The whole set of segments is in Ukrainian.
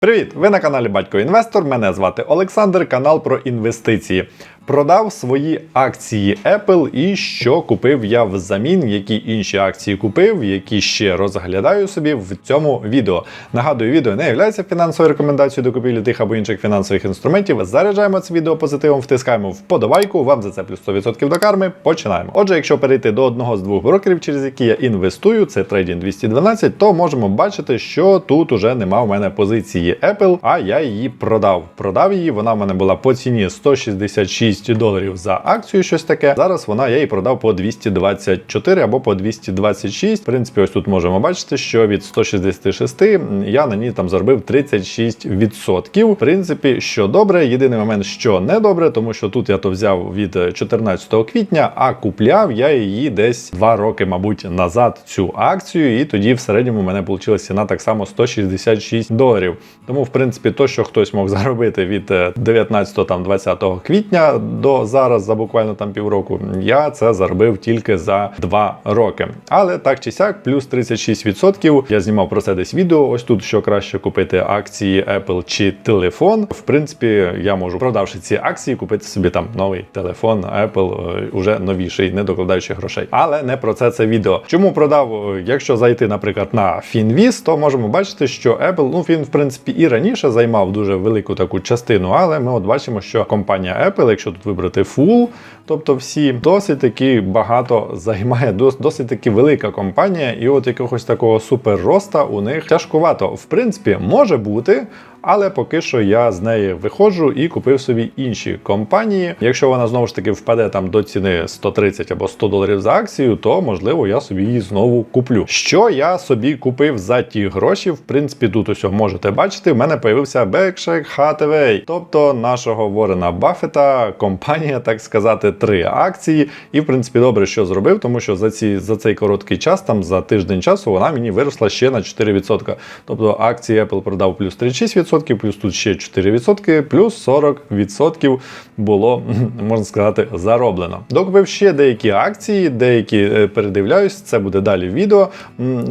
Привіт! Ви на каналі Батько Інвестор. Мене звати Олександр, канал про інвестиції. Продав свої акції Apple і що купив я взамін, які інші акції купив, які ще розглядаю собі в цьому відео. Нагадую, відео не є фінансовою рекомендацією до купівлі тих або інших фінансових інструментів. Заряджаємо це відео позитивом, втискаємо вподобайку. Вам за це плюс 100% до карми. Починаємо. Отже, якщо перейти до одного з двох брокерів, через які я інвестую, це Trading 212, то можемо бачити, що тут уже нема в мене позиції Apple, а я її продав. Продав її. Вона в мене була по ціні 166 доларів за акцію, щось таке. Зараз вона я її продав по 224 або по 226. В принципі, ось тут можемо бачити, що від 166 я на ній там заробив 36%. В принципі, що добре. Єдиний момент, що не добре, тому що тут я то взяв від 14 квітня, а купляв я її десь 2 роки, мабуть, назад цю акцію, і тоді в середньому мене вийшла ціна так само 166 доларів. Тому, в принципі, то, що хтось мог заробити від 19-20 квітня до зараз, за буквально там півроку, я це заробив тільки за 2 роки. Але так чи сяк, плюс 36%. Я знімав про це десь відео. Ось тут що краще купити акції Apple чи телефон. В принципі, я можу, продавши ці акції, купити собі там новий телефон Apple, е, уже новіший, не докладаючи грошей. Але не про це це відео. Чому продав? Е, Якщо зайти, наприклад, на Finviz, то можемо бачити, що Apple, ну він в принципі і раніше займав дуже велику таку частину, але ми от бачимо, що компанія Apple, якщо тут вибрати Full, тобто всі, досить таки багато займає, досить таки велика компанія, і от якогось такого супер роста у них тяжкувато. В принципі, може бути. Але поки що я з неї виходжу і купив собі інші компанії. Якщо вона знову ж таки впаде там до ціни 130 або 100 доларів за акцію, то можливо я собі її знову куплю. Що я собі купив за ті гроші? В принципі, тут ось можете бачити. В мене появився Berkshire Hathaway, тобто нашого Ворена Баффета, компанія, так сказати, три акції. І в принципі добре, що зробив, тому що за ці за цей короткий час, там за тиждень часу, вона мені виросла ще на 4%. Тобто акції Apple продав плюс 36%, плюс тут ще 4%, плюс 40% було, можна сказати, зароблено. Докупив ще деякі акції, деякі е, передивляюсь, це буде далі відео.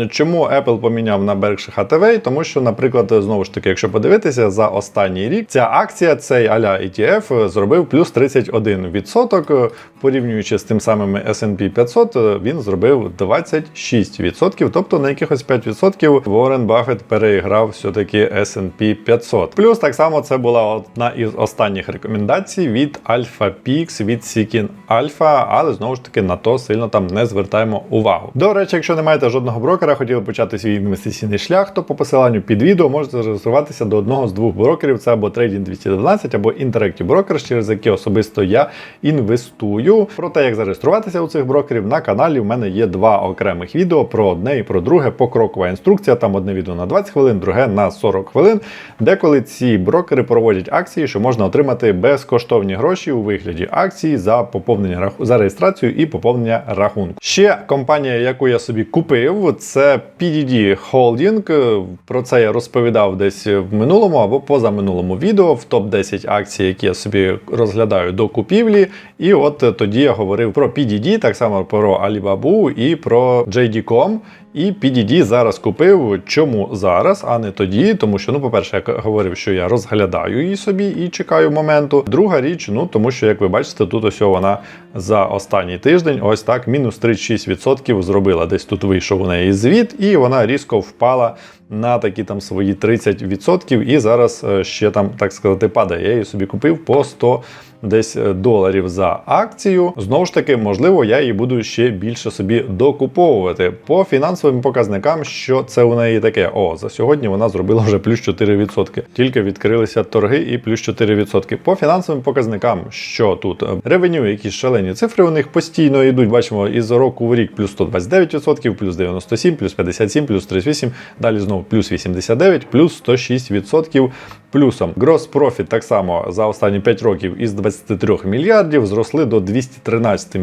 Чому Apple поміняв на Berkshire Hathaway? Тому що, наприклад, знову ж таки, якщо подивитися за останній рік, ця акція, цей аля ETF, зробив плюс 31%, порівнюючи з тим самим S&P 500, е, він зробив 26%, тобто на якихось 5% Уоррен Баффет переіграв все-таки S&P 500. Плюс так само це була одна із останніх рекомендацій від Alpha Pix, від Seeking Alpha, але знову ж таки на то сильно там не звертаємо увагу. До речі, якщо не маєте жодного брокера, хотіли почати свій інвестиційний шлях, то по посиланню під відео можете зареєструватися до одного з двох брокерів: це або Trading 212, або Interactive Brokers, через які особисто я інвестую. Про те, як зареєструватися у цих брокерів на каналі, в мене є два окремих відео про одне і про друге. Покрокова інструкція. Там одне відео на 20 хвилин, друге на 40 хвилин. Деколи ці брокери проводять акції, що можна отримати безкоштовні гроші у вигляді акцій за поповнення за реєстрацію і поповнення рахунку. Ще компанія, яку я собі купив, це PDD Holding. Про це я розповідав десь в минулому або позаминулому відео в топ 10 акцій, які я собі розглядаю до купівлі. І от тоді я говорив про PDD, так само про Alibaba і про JD.com. І PDD зараз купив. Чому зараз, а не тоді? Тому що, ну, по-перше, я говорив, що я розглядаю її собі і чекаю моменту. Друга річ, ну тому що, як ви бачите, тут ось вона за останній тиждень, ось так, мінус 36% зробила. Десь тут вийшов у неї звіт, і вона різко впала на такі там свої 30%. І зараз е, ще там, так сказати, падає. Я її собі купив по 100 десь е, доларів за акцію. Знову ж таки, можливо, я її буду ще більше собі докуповувати. По фінансовим показникам, що це у неї таке. О, за сьогодні вона зробила вже плюс 4%. Тільки відкрилися торги і плюс 4%. По фінансовим показникам, що тут ревеню, якісь шалені цифри у них постійно йдуть. Бачимо, із року в рік плюс 129%, плюс 97, плюс 57, плюс 38, далі знову плюс 89, плюс 106% плюсом. Gross Profit так само за останні 5 років із 23 мільярдів зросли до 213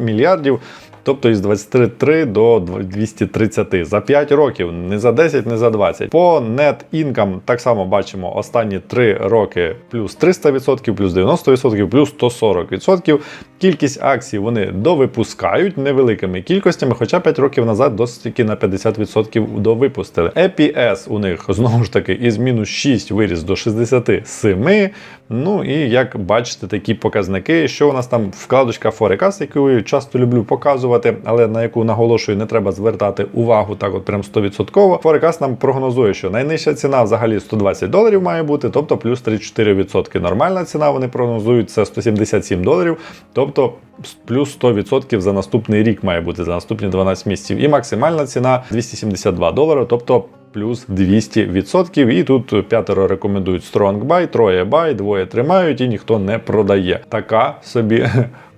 мільярдів. Тобто із 23 до 230 за 5 років, не за 10, не за 20. По net income так само бачимо останні 3 роки плюс 300%, плюс 90%, плюс 140%. Кількість акцій вони довипускають невеликими кількостями, хоча 5 років назад досить таки на 50% довипустили. EPS у них знову ж таки із мінус 6 виріс до 67. Ну і як бачите, такі показники, що у нас там вкладочка Forecast, яку я часто люблю показувати, але на яку наголошую, не треба звертати увагу так, от прям 100%. Forecast нам прогнозує, що найнижча ціна взагалі 120 доларів має бути, тобто плюс 34%. Нормальна ціна вони прогнозують це 177 доларів, тобто плюс 100% за наступний рік має бути за наступні 12 місяців. І максимальна ціна 272 долари, тобто плюс 200%. І тут п'ятеро рекомендують Strong Buy, троє buy, двоє тримають і ніхто не продає. Така собі.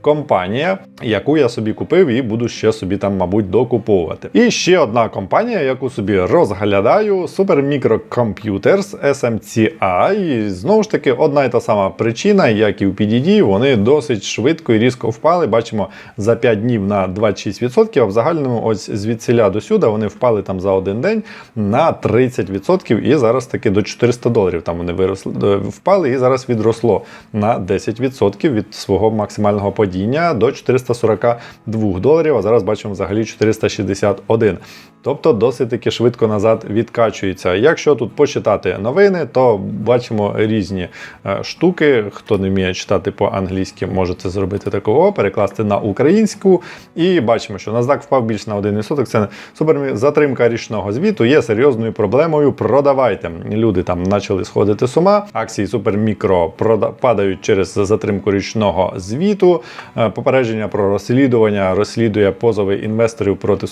Компанія, яку я собі купив і буду ще собі там, мабуть, докуповувати. І ще одна компанія, яку собі розглядаю: Supermicro Computers SMCI. І знову ж таки, одна і та сама причина, як і в PDD, вони досить швидко і різко впали. Бачимо за 5 днів на 26%, а в загальному ось звідсіля до сюди вони впали там за один день на 30%, і зараз таки до 400 доларів там вони виросли, е, впали, і зараз відросло на 10% від свого максимального падіння до 442 доларів. А зараз бачимо взагалі 461. Тобто досить таки швидко назад відкачується. Якщо тут почитати новини, то бачимо різні е, штуки. Хто не вміє читати по-англійськи, може це зробити такого, перекласти на українську. І бачимо, що NASDAQ впав більше на 1%. Це супер затримка річного звіту є серйозною проблемою. Продавайте. Люди там почали сходити з ума. Акції супермікро падають через затримку річного звіту. Е, Попередження про розслідування розслідує позови інвесторів проти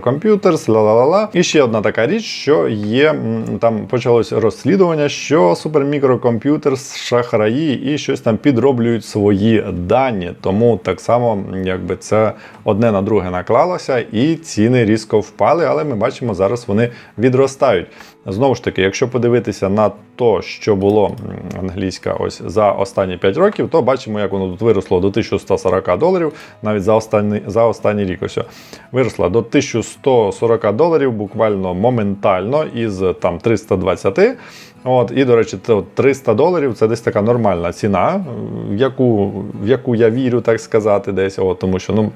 Computers ла-ла-ла-ла. І ще одна така річ, що є там почалось розслідування, що Supermicro Computers шахраї і щось там підроблюють свої дані. Тому так само, якби це одне на друге наклалося, і ціни різко впали, але ми бачимо, зараз вони відростають. Знову ж таки, якщо подивитися на то, що було англійська ось за останні 5 років, то бачимо, як воно тут виросло до 1140 доларів навіть за останній за останній рік. Ось виросла до 1140 доларів буквально моментально із там 320. От, І, до речі, це 300 доларів це десь така нормальна ціна, в яку в яку я вірю, так сказати, десь. От, Тому що ну,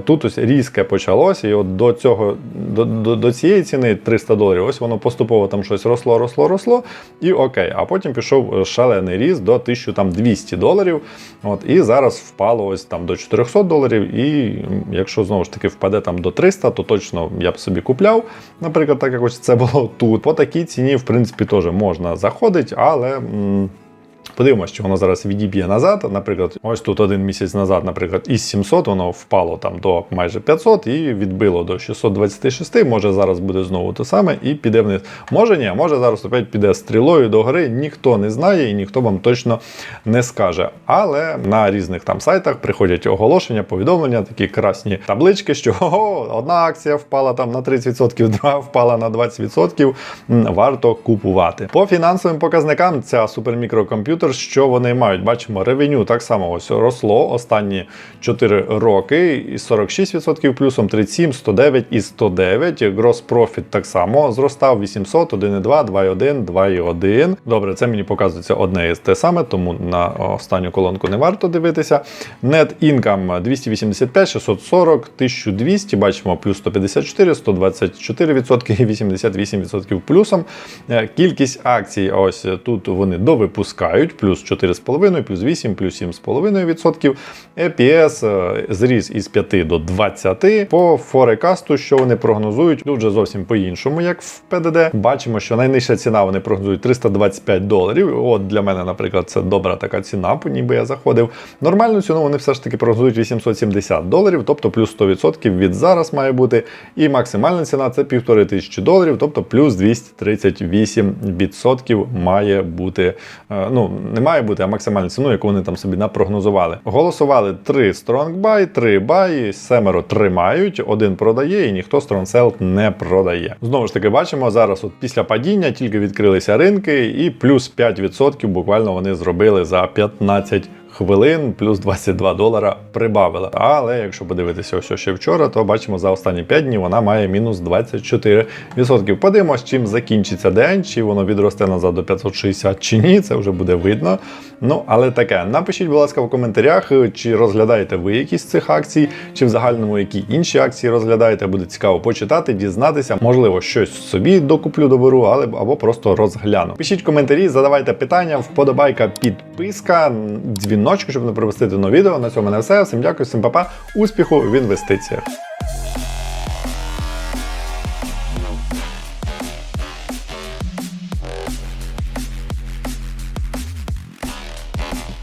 тут ось різке почалося, і от до цього, до, до, до цієї ціни 300 доларів, ось воно поступово там щось росло, росло, росло, і окей. А потім пішов шалений ріст до 1200 доларів. От, І зараз впало ось там до 400 доларів. І якщо знову ж таки впаде там до 300, то точно я б собі купляв. Наприклад, так як ось це було тут. По такій ціні, в принципі, теж можна заходить, але. М Подивимося, що воно зараз відіб'є назад. Наприклад, ось тут один місяць назад, наприклад, із 700 воно впало там до майже 500 і відбило до 626. Може зараз буде знову те саме і піде вниз. Може ні, може зараз опять піде стрілою до гори. Ніхто не знає і ніхто вам точно не скаже. Але на різних там сайтах приходять оголошення, повідомлення, такі красні таблички, що ого, одна акція впала там на 30%, друга впала на 20%. Варто купувати. По фінансовим показникам ця супермікрокомп'ютер комп'ютер, що вони мають? Бачимо, ревеню так само ось росло останні 4 роки, і 46% плюсом 37, 109 і 109. Gross profit так само зростав 800, 1,2, 2,1, 2,1. Добре, це мені показується одне із те саме, тому на останню колонку не варто дивитися. Net income 285, 640, 1200, бачимо, плюс 154, 124% і 88% плюсом. Е, кількість акцій, ось тут вони довипускають плюс 4,5, плюс 8, плюс 7,5%. EPS е, зріс із 5 до 20. По форекасту, що вони прогнозують, тут вже зовсім по-іншому, як в ПДД. Бачимо, що найнижча ціна вони прогнозують 325 доларів. От для мене, наприклад, це добра така ціна, ніби я заходив. Нормальну ціну вони все ж таки прогнозують 870 доларів, тобто плюс 100% від зараз має бути. І максимальна ціна це 1500 доларів, тобто плюс 238% має бути. Е, ну, не має бути, а максимальну ціну, яку вони там собі напрогнозували. Голосували 3 стронгбай, Buy, 3 бай, семеро тримають, один продає, і ніхто Strong не продає. Знову ж таки, бачимо, зараз от після падіння тільки відкрилися ринки, і плюс 5% буквально вони зробили за 15 хвилин плюс 22 долара прибавила. Але якщо подивитися, ось ще вчора, то бачимо за останні 5 днів вона має мінус 24%. Подивимось, чим закінчиться день, чи воно відросте назад до 560 чи ні, це вже буде видно. Ну, але таке. Напишіть, будь ласка, в коментарях, чи розглядаєте ви якісь з цих акцій, чи в загальному які інші акції розглядаєте. Буде цікаво почитати, дізнатися. Можливо, щось собі докуплю доберу, але або просто розгляну. Пишіть коментарі, задавайте питання, вподобайка, підписка, дзвіночок, щоб не пропустити нові відео. На цьому мене все. Всім дякую, всім па-па. успіху в інвестиціях.